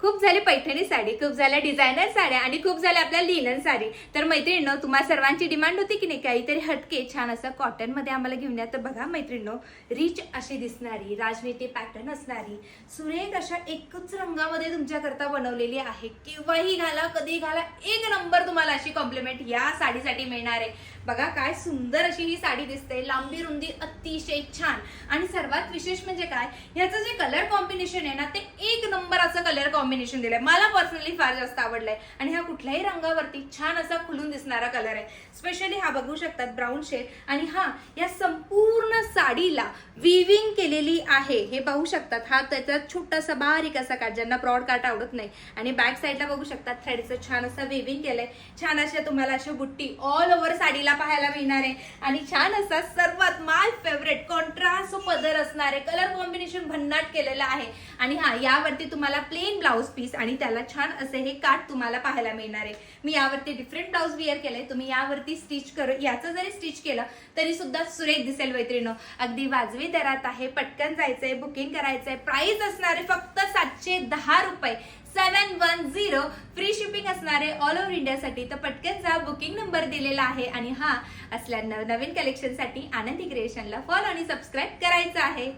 खूप झाली पैठणी साडी खूप झाल्या डिझायनर साड्या आणि खूप झाल्या आपल्या लिनन साडी. तर मैत्रिणींनो तुम्हा सर्वांची डिमांड होती की नाही? काहीतरी हटके छान असं कॉटनमध्ये आम्हाला घेऊन या. तर बघा मैत्रिणींनो रिच अशी दिसणारी राजनीती पॅटर्न असणारी सुरेख अशा एकच रंगामध्ये तुमच्याकरता बनवलेली आहे. केव्हाही घाला कधी घाला एक नंबर तुम्हाला अशी कॉम्प्लिमेंट या साडीसाठी मिळणार आहे. बघा काय सुंदर अशी ही साडी दिसते. लांबी रुंदी अतिशय छान. आणि सर्वात विशेष म्हणजे काय? ह्याचं जे कलर कॉम्बिनेशन आहे ना ते एक नंबर असं कलर कॉम्बिनेशन दिलंय. मला पर्सनली फार जास्त आवडलंय. आणि हा कुठल्याही रंगावरती छान असा खुलून दिसणारा कलर आहे. स्पेशली हा बघू शकतात ब्राऊन शेड आणि हा या संपूर्ण साडीला विविंग केलेली आहे. हे पाहू शकतात. हा त्याचा छोटासा बारीक असा काट ज्यांना ब्रॉड काट आवडत नाही. आणि बॅक साईडला बघू शकतात. थ्रेडचं छान असं विविंग केलंय. छान अशा तुम्हाला अशा बुट्टी ऑल ओव्हर साडीला पाहायला मिळणार आहे. आणि छान असा सर्वात माय फेवरेट कॉन्ट्रास्ट पदर असणारे कलर कॉम्बिनेशन भन्नाट केलेलं आहे. आणि हा यावरती तुम्हाला प्लेन ब्लाऊज पीस आणि त्याला छान असे हे काट तुम्हाला पाहायला मिळणार आहे. मी यावरती डिफरंट ब्लाउज विअर केलंय. तुम्ही यावरती स्टिच करू याचं जरी स्टिच केलं तरी सुद्धा सुरेख दिसेल मैत्रिणीनो. अगदी वाजवी दरात आहे पटकन जायचंय बुकिंग करायचंय. प्राइस असणारे फक्त सातशे दहा रुपये. वन झिरो फ्री शिपिंग असणारे ऑल ओव्हर इंडियासाठी तर पटकन जा बुकिंग नंबर दिलेला आहे आणि हा असल्या नवनवीन कलेक्शनसाठी आनंदी क्रिएशनला फॉलो आणि सबस्क्राईब करायचं आहे.